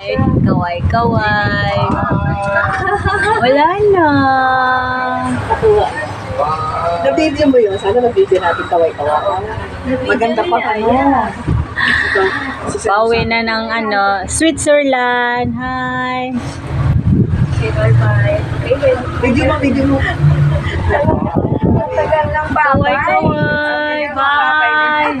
Kaway-kaway. Wala na. Na-video mo yun. Sana na-video natin kaway-kaway. Maganda pa Sir- Pauwi na ng ano, Switzerland. Hi. Video mo, video mo. Tagal ng babay. Kaway-kaway. Bye.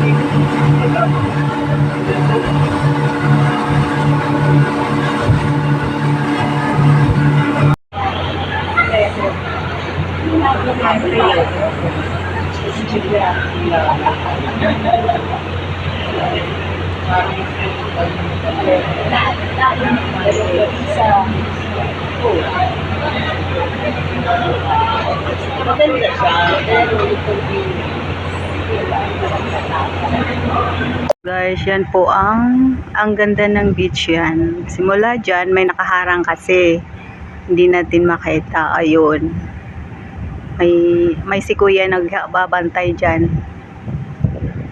Ito ba yung nakikita ko? Guys, yan po ang ang ganda ng beach yan. Simula dyan, may nakaharang kasi. Hindi natin makita. Ayun. May, may si kuya nagbabantay dyan.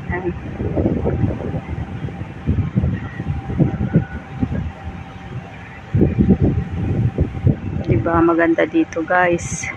Yan. Diba, maganda dito guys.